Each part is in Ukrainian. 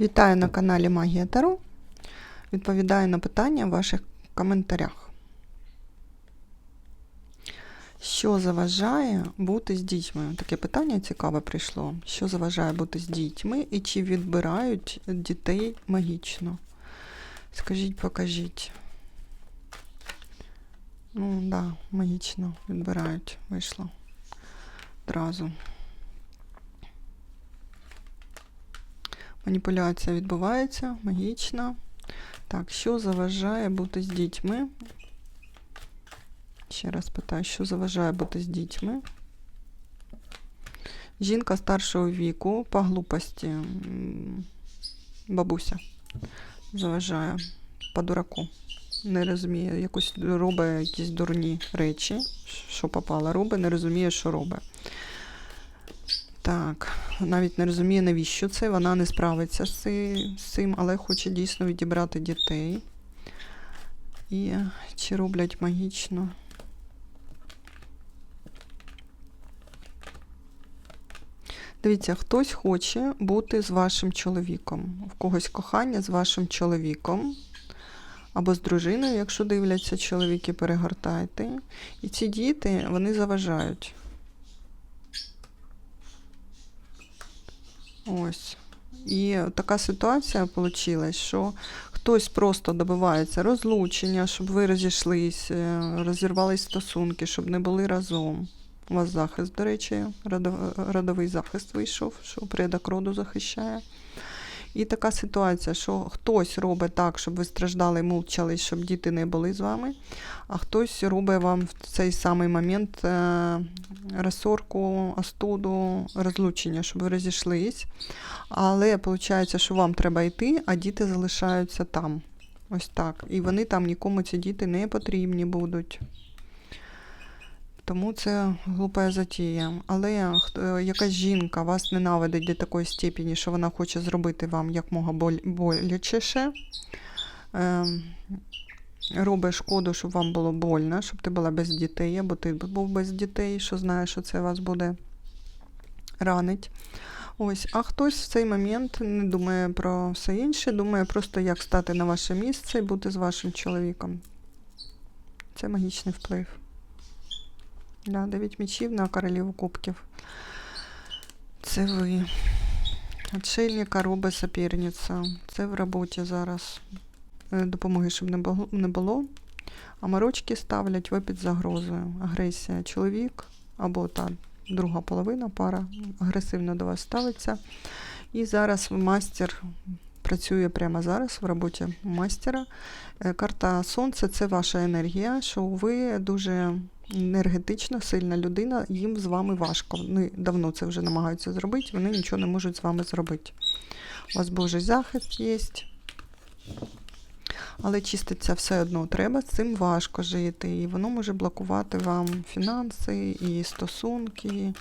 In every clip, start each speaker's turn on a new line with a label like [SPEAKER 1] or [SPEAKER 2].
[SPEAKER 1] Вітаю на каналі Магія Таро. Відповідаю на питання в ваших коментарях. Що заважає бути з дітьми? Таке питання цікаве прийшло. Що заважає бути з дітьми і чи відбирають дітей магічно? Скажіть, покажіть. Ну, так, да, магічно відбирають. Вийшло одразу. Маніпуляція відбувається магічна. Так, що заважає бути з дітьми? Ще раз питаю, що заважає бути з дітьми? Жінка старшого віку по глупості. Бабуся заважає по дураку. Не розуміє, якось робить якісь дурні речі, що попало, робить, не розуміє, що робить. Так, навіть не розуміє, навіщо це. Вона не справиться з цим, але хоче дійсно відібрати дітей. І чи роблять магічно? Дивіться, хтось хоче бути з вашим чоловіком. В когось кохання з вашим чоловіком. Або з дружиною, якщо дивляться чоловіки, перегортайте. І ці діти, вони заважають. Ось. І така ситуація вийшла, що хтось просто добивається розлучення, щоб ви розійшлись, е, розірвались стосунки, щоб не були разом. У вас захист, до речі, родов- родовий захист вийшов, що предок роду захищає. І така ситуація, що хтось робить так, щоб ви страждали, мовчали, щоб діти не були з вами, а хтось робить вам в цей самий момент е, розсорку, остуду, розлучення, щоб ви розійшлись. Але виходить, що вам треба йти, а діти залишаються там. Ось так. І вони там нікому ці діти не потрібні будуть. Тому це глупа затія. Але хто- якась жінка вас ненавидить до такої степені, що вона хоче зробити вам якмога болячіше. Ем, робить шкоду, щоб вам було больно, щоб ти була без дітей, або ти був без дітей, що знає, що це вас буде ранить. Ось, а хтось в цей момент не думає про все інше, думає просто, як стати на ваше місце і бути з вашим чоловіком. Це магічний вплив. Да, 9 мічів на королеву кубків. Це ви. Отшельника робить соперниця. Це в роботі зараз. Е, Допомоги, щоб не було. А морочки ставлять ви під загрозою. Агресія. Чоловік або та друга половина пара агресивно до вас ставиться. І зараз мастер працює прямо зараз в роботі мастера. Е, Карта Сонця це ваша енергія, що ви дуже енергетична, сильна людина, їм з вами важко. Вони давно це вже намагаються зробити, вони нічого не можуть з вами зробити. У вас Божий захист є. Але чиститься все одно треба, з цим важко жити. І воно може блокувати вам фінанси і стосунки.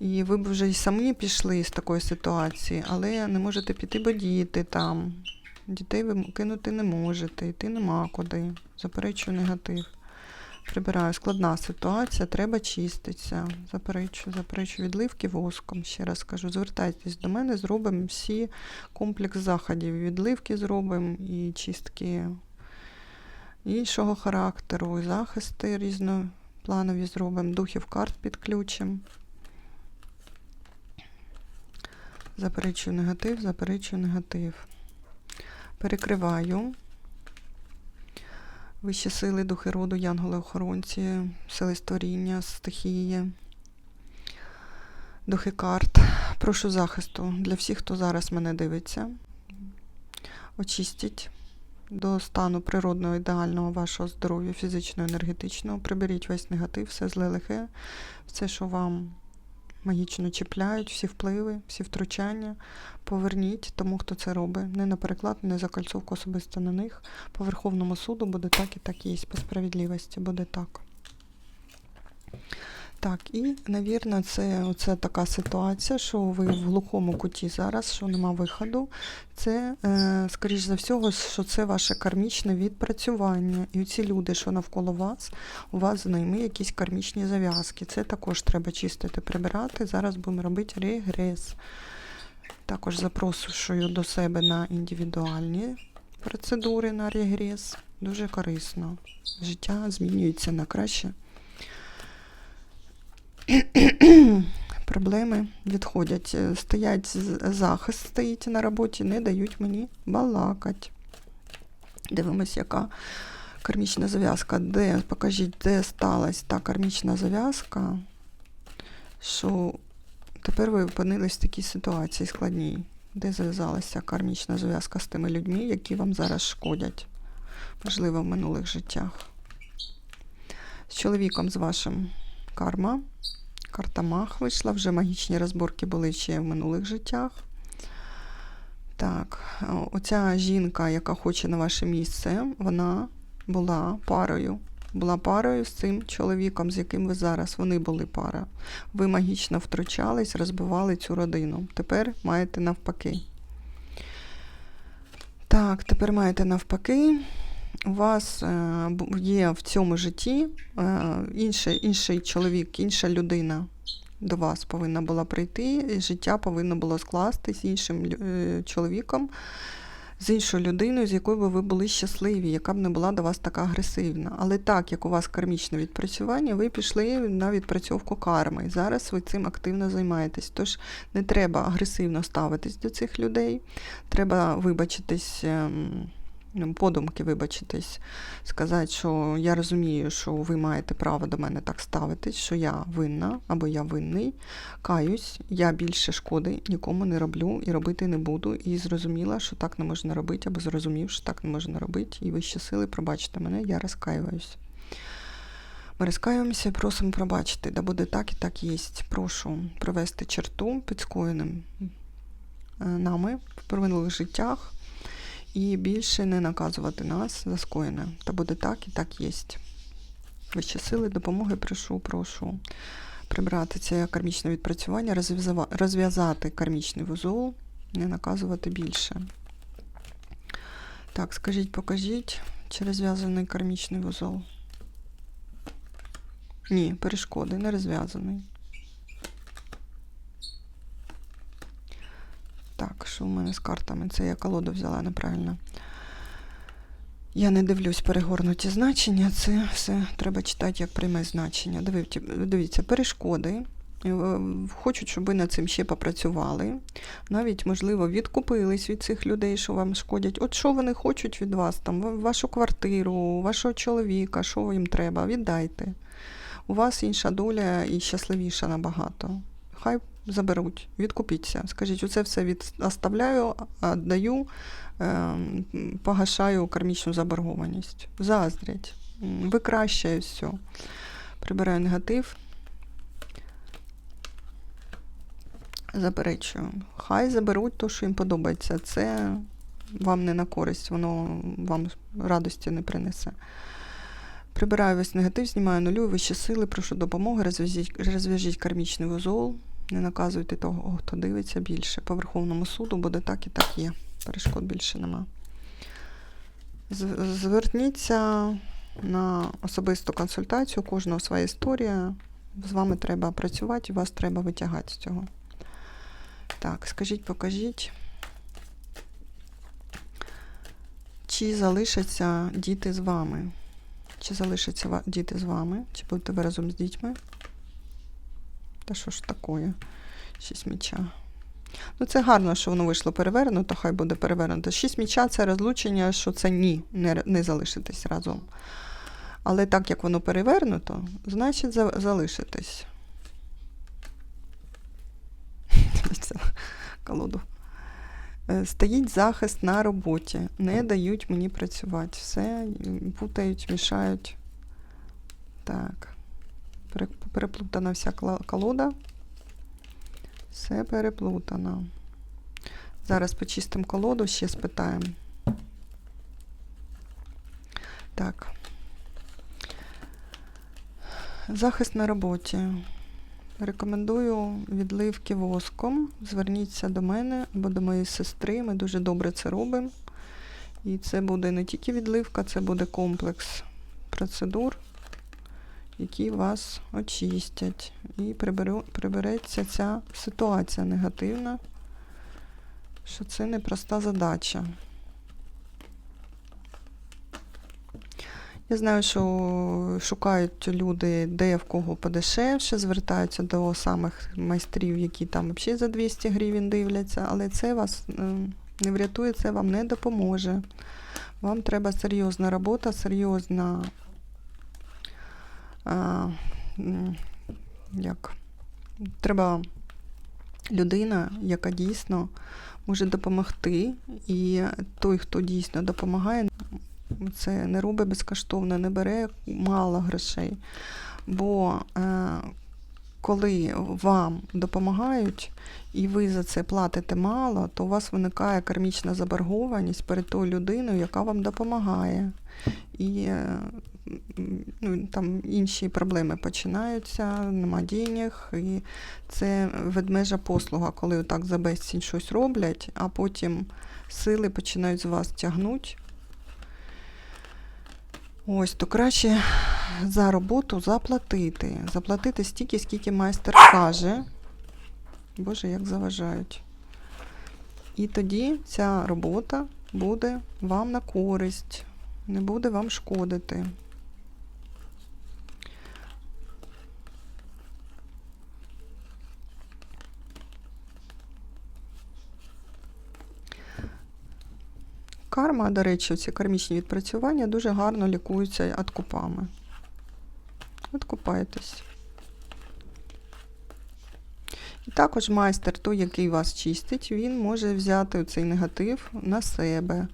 [SPEAKER 1] І ви б вже й самі пішли з такої ситуації, але не можете піти, бо діти там. Дітей ви кинути не можете, йти нема куди. Заперечую негатив. Прибираю. Складна ситуація, треба чиститися. Заперечую, заперечую відливки воском. Ще раз кажу, звертайтесь до мене, зробимо всі комплекс заходів. Відливки зробимо і чистки іншого характеру, і захисти різнопланові зробимо, духів карт підключимо. Заперечую негатив, заперечую негатив. Перекриваю. Вищі сили, духи роду, янголи-охоронці, сили створіння, стихії, духи карт. Прошу захисту для всіх, хто зараз мене дивиться. Очистіть до стану природного ідеального вашого здоров'я, фізичного, енергетичного. Приберіть весь негатив, все зле лихе, все, що вам магічно чіпляють, всі впливи, всі втручання. Поверніть тому, хто це робить. Не на переклад, не за кольцовку особисто на них. По Верховному суду буде так і так є. По справедливості буде так. Так, і, навірно, це оце така ситуація, що ви в глухому куті зараз, що нема виходу. Це, е, скоріш за всього, що це ваше кармічне відпрацювання. І ці люди, що навколо вас, у вас з ними якісь кармічні зав'язки. Це також треба чистити, прибирати. Зараз будемо робити регрес. Також запрошую до себе на індивідуальні процедури на регрес. Дуже корисно. Життя змінюється на краще. Проблеми відходять. Е, Стоять захист стоїть на роботі, не дають мені балакать. Дивимось, яка кармічна зав'язка. Де, покажіть, де сталася та кармічна зав'язка, що тепер ви опинились в такій ситуації складній. Де зав'язалася кармічна зв'язка з тими людьми, які вам зараз шкодять, можливо, в минулих життях. З чоловіком з вашим карма. Карта Мах вийшла, вже магічні розборки були ще в минулих життях. Так, оця жінка, яка хоче на ваше місце, вона була парою. Була парою з цим чоловіком, з яким ви зараз. Вони були пара. Ви магічно втручались, розбивали цю родину. Тепер маєте навпаки. Так, тепер маєте навпаки. У вас е, є в цьому житті е, інший, інший чоловік, інша людина до вас повинна була прийти, і життя повинно було скластись іншим е, чоловіком, з іншою людиною, з якою би ви були щасливі, яка б не була до вас така агресивна. Але так як у вас кармічне відпрацювання, ви пішли на відпрацьовку карми. І зараз ви цим активно займаєтесь. Тож не треба агресивно ставитись до цих людей, треба вибачитись. Ну, Подумки вибачитись, сказати, що я розумію, що ви маєте право до мене так ставитись, що я винна або я винний, каюсь, я більше шкоди нікому не роблю і робити не буду. І зрозуміла, що так не можна робити, або зрозумів, що так не можна робити, і вищі сили, пробачте мене, я розкаююсь. Ми розкаюємося і просимо пробачити, да буде так і так є. Прошу провести черту під скоєним е, нами в минулих життях і більше не наказувати нас за скоєне. Та буде так і так є. Вищі сили, допомоги прошу, прошу прибрати це кармічне відпрацювання, розв'язати кармічний вузол, не наказувати більше. Так, скажіть, покажіть, чи розв'язаний кармічний вузол? Ні, перешкоди, не розв'язаний. Так, що в мене з картами? Це я колоду взяла неправильно. Я не дивлюсь перегорнуті значення, це все треба читати як пряме значення. Дивіться, перешкоди. Е, Хочуть, щоб ви над цим ще попрацювали. Навіть, можливо, відкупились від цих людей, що вам шкодять. От що вони хочуть від вас, там, вашу квартиру, вашого чоловіка, що їм треба, віддайте. У вас інша доля і щасливіша набагато. Хай заберуть, відкупіться. Скажіть, оце все від... оставляю, віддаю, ем, погашаю кармічну заборгованість. Заздрять. Викращаю все. Прибираю негатив. Заперечую. Хай заберуть те, що їм подобається. Це вам не на користь, воно вам радості не принесе. Прибираю весь негатив, знімаю нулю, вищі сили, прошу допомоги, розв'яжіть, розв'яжіть кармічний вузол, не наказуйте того, хто дивиться більше. По Верховному суду буде так і так є. Перешкод більше нема. Зверніться на особисту консультацію, у кожного своя історія. З вами треба працювати, вас треба витягати з цього. Так, скажіть, покажіть. Чи залишаться діти з вами? Чи залишаться діти з вами? Чи будете ви разом з дітьми? Та що ж таке? Шість міча. Ну, це гарно, що воно вийшло перевернуто, хай буде перевернуто. Шість міча це розлучення, що це ні, не, не залишитись разом. Але так як воно перевернуто, значить за- залишитись. Колоду. Е, Стоїть захист на роботі, не дають мені працювати. Все путають, мішають. Так. Пере- Переплутана вся колода. Все переплутано. Зараз почистимо колоду, ще спитаємо. Так. Захист на роботі. Рекомендую відливки воском. Зверніться до мене або до моєї сестри. Ми дуже добре це робимо. І це буде не тільки відливка, це буде комплекс процедур, які вас очистять. І прибереться ця ситуація негативна, що це непроста задача. Я знаю, що шукають люди, де в кого подешевше, звертаються до самих майстрів, які там взагалі за 200 гривень дивляться, але це вас е, не врятує, це вам не допоможе. Вам треба серйозна робота, серйозна як, треба людина, яка дійсно може допомогти, і той, хто дійсно допомагає, це не робить безкоштовно, не бере мало грошей. Бо е, коли вам допомагають і ви за це платите мало, то у вас виникає кармічна заборгованість перед тою людиною, яка вам допомагає. І е, ну, там інші проблеми починаються, нема денег, і це ведмежа послуга, коли отак за безцінь щось роблять, а потім сили починають з вас тягнути. Ось, то краще за роботу заплатити. Заплатити стільки, скільки майстер каже. Боже, як заважають. І тоді ця робота буде вам на користь, не буде вам шкодити. Карма, до речі, ці кармічні відпрацювання дуже гарно лікуються откупами. Откупаєтесь. І також майстер, той, який вас чистить, він може взяти цей негатив на себе.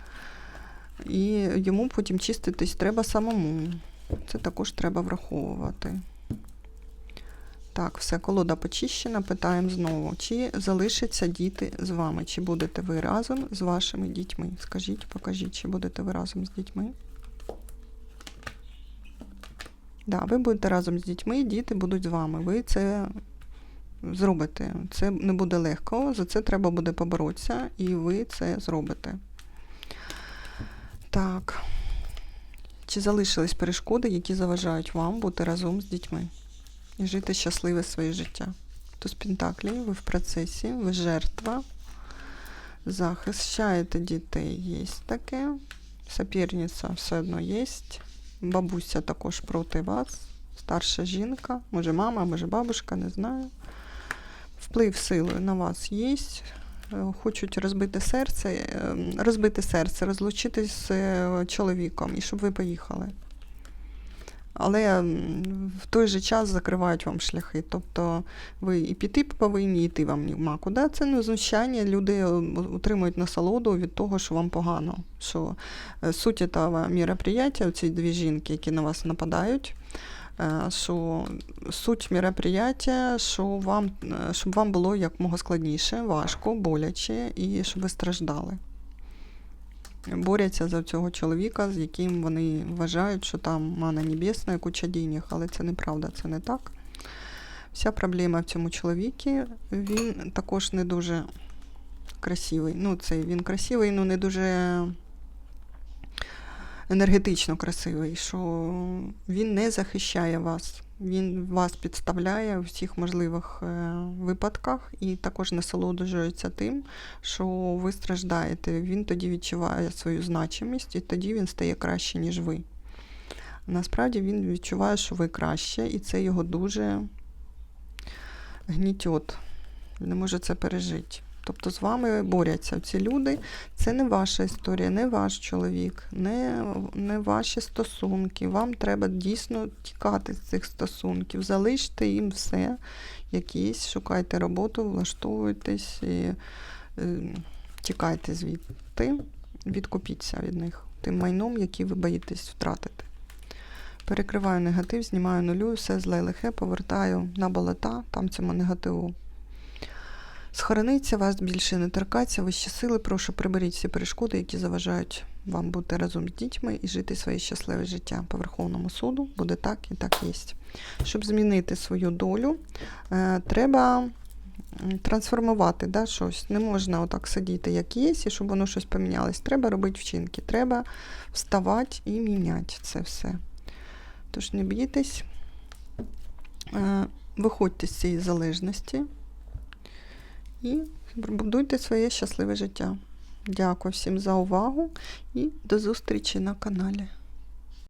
[SPEAKER 1] І йому потім чиститись треба самому. Це також треба враховувати. Так, все, колода почищена. Питаємо знову, чи залишаться діти з вами, чи будете ви разом з вашими дітьми? Скажіть, покажіть, чи будете ви разом з дітьми? Да, ви будете разом з дітьми, діти будуть з вами. Ви це зробите. Це не буде легко, за це треба буде поборотися, і ви це зробите. Так. Чи залишились перешкоди, які заважають вам бути разом з дітьми? І жити щасливе своє життя. Туз Пентаклів, ви в процесі, ви жертва, захищаєте дітей, є таке. Соперниця все одно є. Бабуся також проти вас, старша жінка, може мама, може бабушка, не знаю. Вплив силою на вас є. Хочуть розбити серце, е, розбити серце, розлучитись з е, чоловіком і щоб ви поїхали але в той же час закривають вам шляхи. Тобто ви і піти повинні, і йти вам нема куди. Це не знущання, люди е, отримують насолоду від того, що вам погано. Що е, суть цього мероприятия, ці дві жінки, які на вас нападають. е, Що суть мероприятия, що вам, щоб вам було якомога складніше, важко, боляче і щоб ви страждали борються за цього чоловіка, з яким вони вважають, що там мана небесна, куча денег, але це неправда, це не так. Вся проблема в цьому чоловікі, він також не дуже красивий. Ну, це він красивий, але не дуже енергетично красивий, що він не захищає вас. Він вас підставляє у всіх можливих е, випадках і також насолоджується тим, що ви страждаєте. Він тоді відчуває свою значимість і тоді він стає краще, ніж ви. Насправді він відчуває, що ви краще, і це його дуже гнітьот. Не може це пережити. Тобто з вами борються ці люди. Це не ваша історія, не ваш чоловік, не, не ваші стосунки. Вам треба дійсно тікати з цих стосунків. Залиште їм все, якісь, шукайте роботу, влаштовуйтесь і е, тікайте звідти, відкупіться від них тим майном, який ви боїтесь втратити. Перекриваю негатив, знімаю нулю, все зле лихе, повертаю на болота, там цьому негативу Схорониться, вас більше не торкаться, вищі сили, прошу приберіть всі перешкоди, які заважають вам бути разом з дітьми і жити своє щасливе життя по Верховному суду. Буде так і так є. Щоб змінити свою долю, е, треба трансформувати да, щось. Не можна отак сидіти, як є, і щоб воно щось помінялось. Треба робити вчинки, треба вставати і міняти це все. Тож не бійтесь, е, виходьте з цієї залежності. І Будуйте своє щасливе життя. Дякую всім за увагу і до зустрічі на каналі.